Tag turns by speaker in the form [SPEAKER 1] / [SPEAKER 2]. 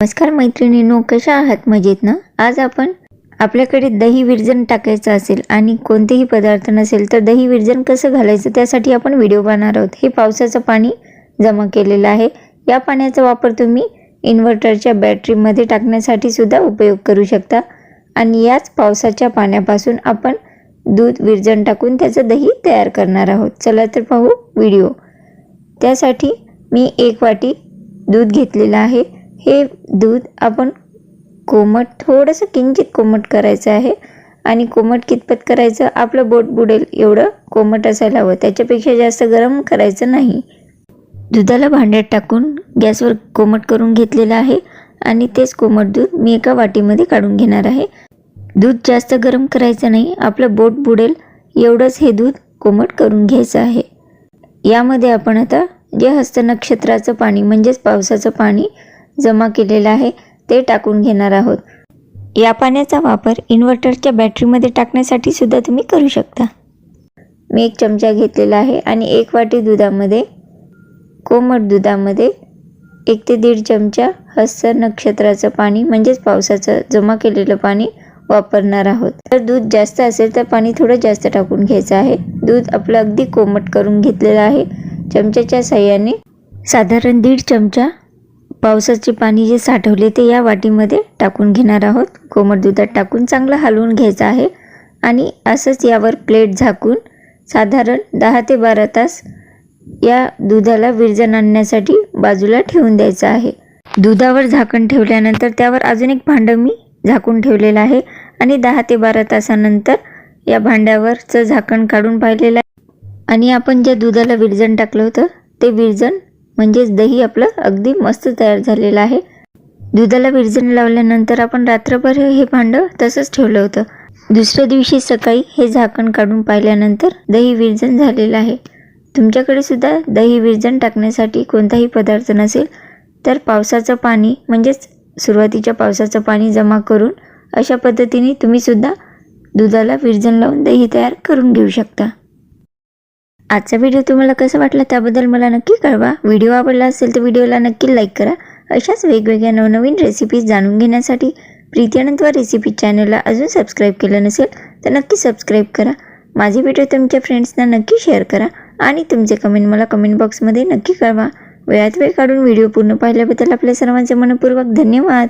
[SPEAKER 1] नमस्कार मैत्रिणींनो कशा आहात? मजेत ना? आज आपण आपल्याकडे दही विरजन टाकायचं असेल आणि कोणतेही पदार्थ नसेल तर दही विरजन कसं घालायचं त्यासाठी आपण व्हिडिओ बनणार आहोत. हे पावसाचं पाणी जमा केलेलं आहे. या पाण्याचा वापर तुम्ही इन्व्हर्टरच्या बॅटरीमध्ये टाकण्यासाठी सुद्धा उपयोग करू शकता. आणि याच पावसाच्या पाण्यापासून आपण दूध विरजन टाकून त्याचं दही तयार करणार आहोत. चला तर पाहू व्हिडिओ. त्यासाठी मी एक वाटी दूध घेतलेलं आहे. हे दूध आपण कोमट थोडंसं किंचित कोमट करायचं आहे. आणि कोमट कितपत करायचं? आपलं बोट बुडेल एवढं कोमट असायला हवं. त्याच्यापेक्षा जास्त गरम करायचं नाही. दुधाला भांड्यात टाकून गॅसवर कोमट करून घेतलेलं आहे. आणि तेच कोमट दूध मी एका वाटीमध्ये काढून घेणार आहे. दूध जास्त गरम करायचं नाही. आपलं बोट बुडेल एवढंच हे दूध कोमट करून घ्यायचं आहे. यामध्ये आपण आता जे हस्त नक्षत्राचं पाणी म्हणजेच पावसाचं पाणी जमा केलेलं आहे ते टाकून घेणार आहोत. या पाण्याचा वापर इन्व्हर्टरच्या बॅटरीमध्ये टाकण्यासाठी सुद्धा तुम्ही करू शकता. मी एक चमचा घेतलेला आहे आणि एक वाटी दुधामध्ये कोमट दुधामध्ये एक ते दीड चमचा हस्त नक्षत्राचं पाणी म्हणजेच पावसाचं जमा केलेलं पाणी वापरणार आहोत. तर दूध जास्त असेल तर पाणी थोडं जास्त टाकून घ्यायचं आहे. दूध आपलं अगदी कोमट करून घेतलेलं आहे. चमच्याच्या साह्याने साधारण दीड चमचा पावसाचे पाणी जे साठवले ते या वाटीमध्ये टाकून घेणार आहोत. कोमट दुधात टाकून चांगलं हलवून घ्यायचं आहे आणि असंच यावर प्लेट झाकून साधारण दहा ते बारा तास या दुधाला विरजण आणण्यासाठी बाजूला ठेवून द्यायचं आहे. दुधावर झाकण ठेवल्यानंतर त्यावर अजून एक भांडं मी झाकून ठेवलेलं आहे आणि दहा ते बारा तासानंतर या भांड्यावरचं झाकण काढून पाहिलेलं आहे. आणि आपण ज्या दुधाला विरजण टाकलं होतं ते विरजण म्हणजेच दही आपलं अगदी मस्त तयार झालेलं आहे. दुधाला विरजण लावल्यानंतर आपण रात्रभर हे भांडं तसंच ठेवलं होतं. दुसऱ्या दिवशी सकाळी हे झाकण काढून पाहिल्यानंतर दही विरजण झालेलं आहे. तुमच्याकडे सुद्धा दही विरजण टाकण्यासाठी कोणताही पदार्थ नसेल तर पावसाचं पाणी म्हणजेच सुरुवातीच्या पावसाचं पाणी जमा करून अशा पद्धतीने तुम्ही सुद्धा दुधाला विरजण लावून दही तयार करून घेऊ शकता. आजचा व्हिडिओ तुम्हाला कसा वाटला त्याबद्दल मला नक्की कळवा. व्हिडिओ आवडला असेल तर व्हिडिओला नक्की लाईक करा. अशाच वेगवेगळ्या नवनवीन रेसिपीज जाणून घेण्यासाठी प्रीती अनंतवा रेसिपी चॅनलला अजून सबस्क्राईब केलं नसेल तर नक्की सबस्क्राईब करा. माझे व्हिडिओ तुमच्या फ्रेंड्सना नक्की शेअर करा आणि तुमचे कमेंट मला कमेंट बॉक्समध्ये नक्की कळवा. वेळात वेळ काढून व्हिडिओ पूर्ण पाहिल्याबद्दल आपल्या सर्वांचे मनपूर्वक धन्यवाद.